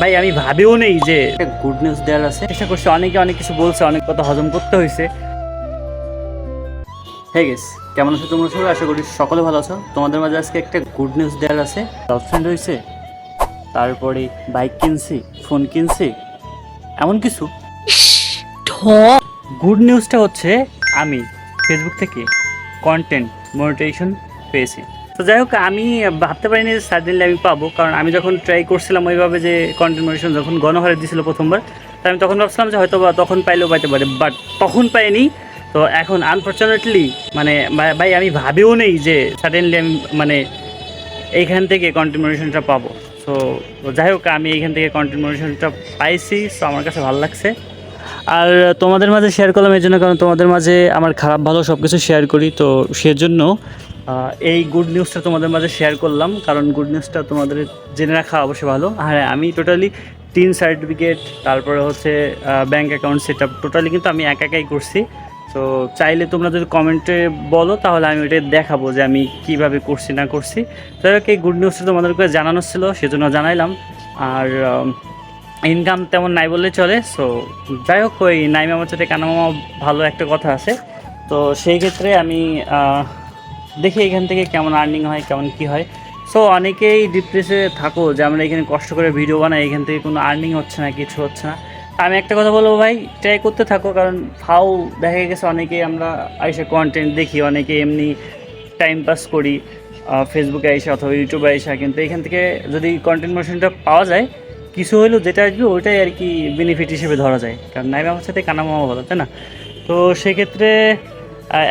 ভাই, আমি ভাবিও নেই যে গুড নিউজ দেওয়ার আছে। চেষ্টা করছি, অনেকে অনেক কিছু বলছে, অনেক কথা হজম করতে হয়েছে হে গেস কেমন আছো তোমরা সবাই? আশা করি সকলে ভালো আছো। তোমাদের মাঝে আজকে একটা গুড নিউজ দেওয়ার আছে। গার্লফ্রেন্ড হয়েছে তারপরে বাইক কিনছি ফোন কিনছি, এমন কিছু। গুড নিউজটা হচ্ছে, আমি ফেসবুক থেকে কন্টেন্ট মনিটাইজেশন পেয়েছি। তো যাই হোক, আমি ভাবতে পারিনি যে সাডেনলি আমি পাবো, কারণ আমি যখন ট্রাই করছিলাম ওইভাবে যে কন্টেন্ট যখন গণহারে দিয়েছিল প্রথমবার, তো আমি তখন ভাবছিলাম যে হয়তো বা তখন পাইলেও পাইতে পারে বাট তখন পাইনি। তো এখন আনফর্চুনেটলি মানে ভাই- আমি ভাবিও নেই যে সাডেনলি আমি মানে এইখান থেকে কন্টেন্ট পাবো। সো যাই হোক, আমি এইখান থেকে কন্টেন্ট পাইছি সো আমার কাছে ভালো লাগছে। আর তোমাদের মাঝে শেয়ার করলাম এই জন্য, কারণ তোমাদের মাঝে আমার খারাপ ভালো সব কিছু শেয়ার করি, তো সেজন্য এই গুড নিউজটা তোমাদের মাঝে শেয়ার করলাম কারণ গুড নিউজটা তোমাদের জেনে রাখা অবশ্যই ভালো। হ্যাঁ, আমি টোটালি তিন সার্টিফিকেট তারপরে হচ্ছে bank account set up totally কিন্তু আমি একা একাই করছি। তো চাইলে তোমরা যদি কমেন্টে বলো তাহলে আমি ওটা দেখাবো যে আমি কীভাবে করছি না করছি। যাই হোক এই গুড নিউজটা তোমাদেরকে জানানো ছিল সেজন্য জানাইলাম। আর ইনকাম তেমন নাই বললে চলে। সো যাই হোক ওই নাইমা আমার সাথে কানামামা ভালো একটা কথা আছে। তো সেই ক্ষেত্রে আমি দেখি এখান থেকে কেমন আর্নিং হয়, কেমন কি হয়। সো অনেকেই ডিপ্রেসে থাকো যে আমরা এখানে কষ্ট করে ভিডিও বানাই, এখান থেকে কোনো আর্নিং হচ্ছে না, কিছু হচ্ছে না। আমি একটা কথা বলব ভাই ট্রাই করতে থাকো, কারণ ফাও দেখা গেছে অনেকেই আমরা আইসে কন্টেন্ট দেখি, অনেকে এমনি টাইম পাস করি ফেসবুকে আইসা অথবা ইউটিউবে আইসা, কিন্তু এখান থেকে যদি কন্টেন্ট মোশনটা পাওয়া যায়, কিছু হলেও যেটা আসবে, ওইটাই আর কি বেনিফিট হিসেবে ধরা যায়। কারণ নাইবা আমার সাথে কানামামা ভালো, তাই না? তো সেক্ষেত্রে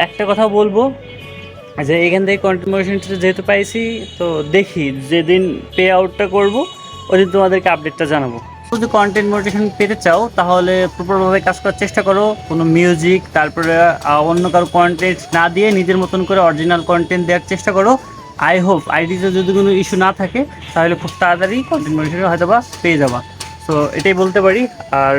একটা কথা বলব যে এখান থেকে কন্টেন্ট যেহেতু পাইছি, তো দেখি যেদিন পে আউটটা করব, ওদিন তোমাদেরকে আপডেটটা জানাব। যদি কন্টেন্ট মোটিভেশন পেতে চাও, তাহলে প্রপারভাবে কাজ করার চেষ্টা করো। কোনো মিউজিক তারপরে অন্য কারও কন্টেন্ট না দিয়ে নিজের মতন করে অরিজিনাল কন্টেন্ট দেওয়ার চেষ্টা করো। আই হোপ আইডিতে যদি কোনো ইস্যু না থাকে, তাহলে খুব তাড়াতাড়ি কন্টেন্ট মোটিভেশন হয়তো বা পেয়ে যাবা। তো এটাই বলতে পারি। আর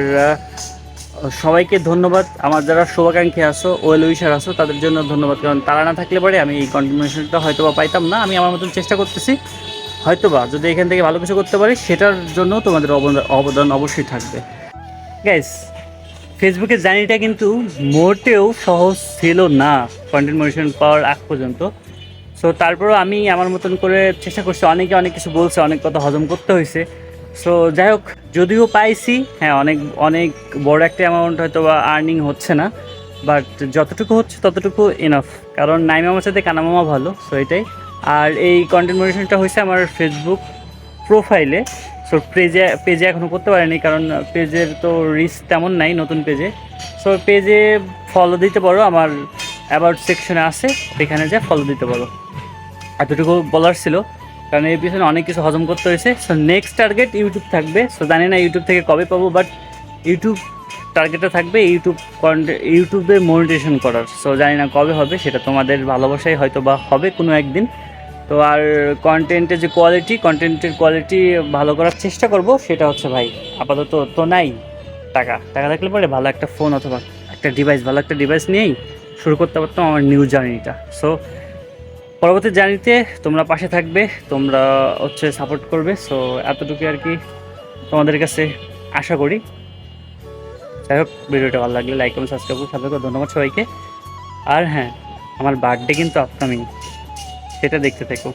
সবাইকে ধন্যবাদ। আমার যারা শুভাকাঙ্ক্ষী আসো ওয়েল উইশার আসো তাদের জন্য ধন্যবাদ। কারণ তারা না থাকলে পরে আমি এই কন্টিনিউশনটা হয়তো বা পাইতাম না। আমি আমার মতন চেষ্টা করতেছি। হয়তো বা যদি এখান থেকে ভালো কিছু করতে পারি, সেটার জন্য তোমাদের অবদান অবশ্যই থাকবে। গ্যাস ফেসবুকের জার্নিটা কিন্তু মোটেও সহজ ছিল না কন্টেন্ট মোটিভেশন পাওয়ার আগ পর্যন্ত। সো তারপরও আমি আমার মতন করে চেষ্টা করছি। অনেকে অনেক কিছু বলছে, অনেক কথা হজম করতে হয়েছে। সো যাই হোক যদিও পাইছি হ্যাঁ অনেক অনেক বড় একটা অ্যামাউন্ট হয়তো বা আর্নিং হচ্ছে না বাট যতটুকু হচ্ছে ততটুকু এনাফ কারণ নাইমা আমার সাথে কানামামা ভালো সো এটাই। আর এই কন্টেন্ট মোটিভেশনটা হয়েছে আমার ফেসবুক প্রোফাইলে সো পেজে পেজে এখনও করতে পারিনি, কারণ পেজের তো রিস্ক তেমন নাই নতুন পেজে সো পেজে ফলো দিতে পারো, আমার অ্যাবাউট সেকশনে আছে এখানে যা ফলো দিতে পারো। এতটুকু বলার ছিল। কারণ এর পিছনে অনেক কিছু হজম করতে হয়েছে। সো নেক্সট টার্গেট ইউটিউব থাকবে। সো জানি না ইউটিউব থেকে কবে পাবো বাট ইউটিউব টার্গেটটা থাকবে ইউটিউব ইউটিউবে মনিটেশন করার। সো জানি না কবে হবে, সেটা তোমাদের ভালোবাসাই হয়তো বা হবে কোনো একদিন। তো, আর কন্টেন্টের যে কোয়ালিটি কন্টেন্টের কোয়ালিটি ভালো করার চেষ্টা করব, সেটা হচ্ছে ভাই, আপাতত তো নাই টাকা। টাকা থাকলে পরে ভালো একটা ফোন অথবা একটা ডিভাইস ভালো একটা ডিভাইস নিয়েই শুরু করতে পারতাম আমার নিউ জার্নিটা সো পরবর্তী জার্নিতে তোমরা পাশে থাকবে, তোমরা হচ্ছে সাপোর্ট করবে সো এতটুকু আর কি তোমাদের কাছে আশা করি। যাই হোক, ভিডিওটা ভালো লাগলে লাইক কমেন্ট সাবস্ক্রাইব করুন সাথে ধন্যবাদ সবাইকে। আর হ্যাঁ আমার বার্থডে কিন্তু আপকামিং সেটা দেখতে থেকো।